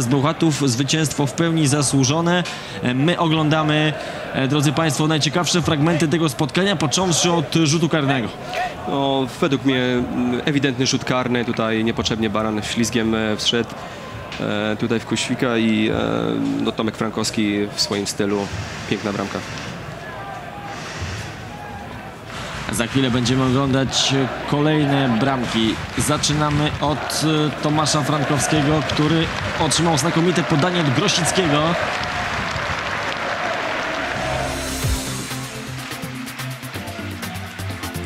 Z Bełchatów zwycięstwo w pełni zasłużone. E, My oglądamy, e, drodzy Państwo, najciekawsze fragmenty tego spotkania, począwszy od rzutu karnego. No, według mnie mm, ewidentny rzut karny, tutaj niepotrzebnie Baran ślizgiem e, wszedł tutaj w Kuświka i no, Tomek Frankowski w swoim stylu, piękna bramka. Za chwilę będziemy oglądać kolejne bramki. Zaczynamy od e, Tomasza Frankowskiego, który otrzymał znakomite podanie od Grosickiego.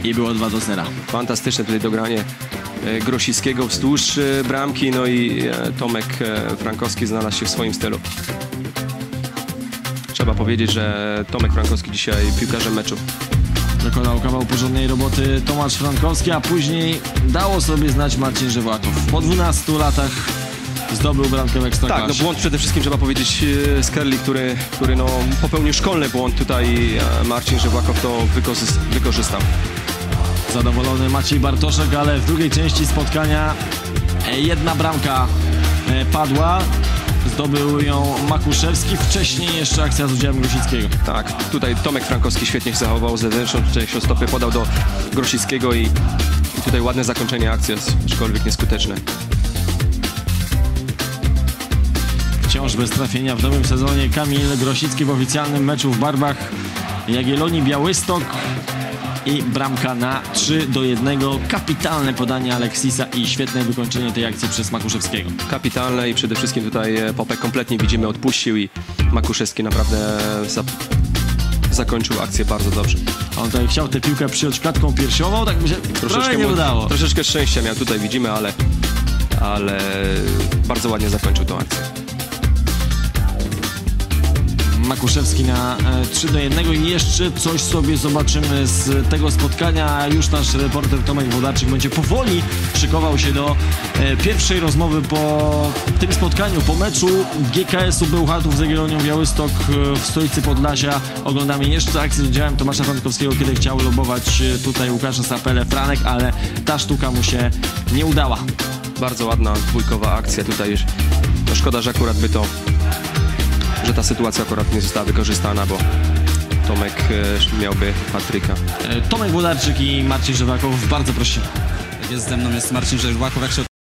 I było 2 do 0. Fantastyczne tutaj dogranie e, Grosickiego wzdłuż e, bramki, no i Tomek Frankowski znalazł się w swoim stylu. Trzeba powiedzieć, że Tomek Frankowski dzisiaj piłkarzem meczu. Dokonał kawał porządnej roboty Tomasz Frankowski, a później dało sobie znać Marcin Żewłakow. Po 12 latach zdobył bramkę w Ekstraklasie. Tak, no błąd przede wszystkim trzeba powiedzieć e, Skerli, który, który no, popełnił szkolny błąd tutaj. e, Marcin Żywłakow to wykorzys- wykorzystał. Zadowolony Maciej Bartoszek, ale w drugiej części spotkania e, jedna bramka e, padła. Zdobył ją Makuszewski, wcześniej jeszcze akcja z udziałem Grosickiego. Tak, tutaj Tomek Frankowski świetnie się zachował, zewnętrzną częścią stopy podał do Grosickiego i, i tutaj ładne zakończenie akcji, aczkolwiek nieskuteczne. Wciąż bez trafienia w nowym sezonie Kamil Grosicki w oficjalnym meczu w barwach Jagiellonii Białystok i bramka na 3 do 1. Kapitalne podanie Aleksisa i świetne wykończenie tej akcji przez Makuszewskiego. Kapitalne i przede wszystkim tutaj e, Popek kompletnie widzimy odpuścił i Makuszewski naprawdę za, zakończył akcję bardzo dobrze. On tutaj chciał tę piłkę przyjąć klatką piersiową, tak mi się troszeczkę nie udało. Troszeczkę szczęścia miał tutaj, widzimy, ale, ale bardzo ładnie zakończył tą akcję. Makuszewski na e, 3 do 1 i jeszcze coś sobie zobaczymy z tego spotkania. Już nasz reporter Tomek Wodarczyk będzie powoli szykował się do e, pierwszej rozmowy po tym spotkaniu, po meczu GKS-u Bełchatów z Jagiellonią Białystok e, w stolicy Podlasia. Oglądamy jeszcze akcję z udziałem Tomasza Frankowskiego, kiedy chciał lobować e, tutaj Łukasza Sapelę Franek, ale ta sztuka mu się nie udała. Bardzo ładna dwójkowa akcja tutaj już. No szkoda, że akurat by to, że ta sytuacja akurat nie została wykorzystana, bo Tomek e, miałby Patryka. E, Tomek Wodarczyk i Marcin Żewakow, bardzo prosimy. Jest ze mną jest Marcin Żerzłakow. Jak się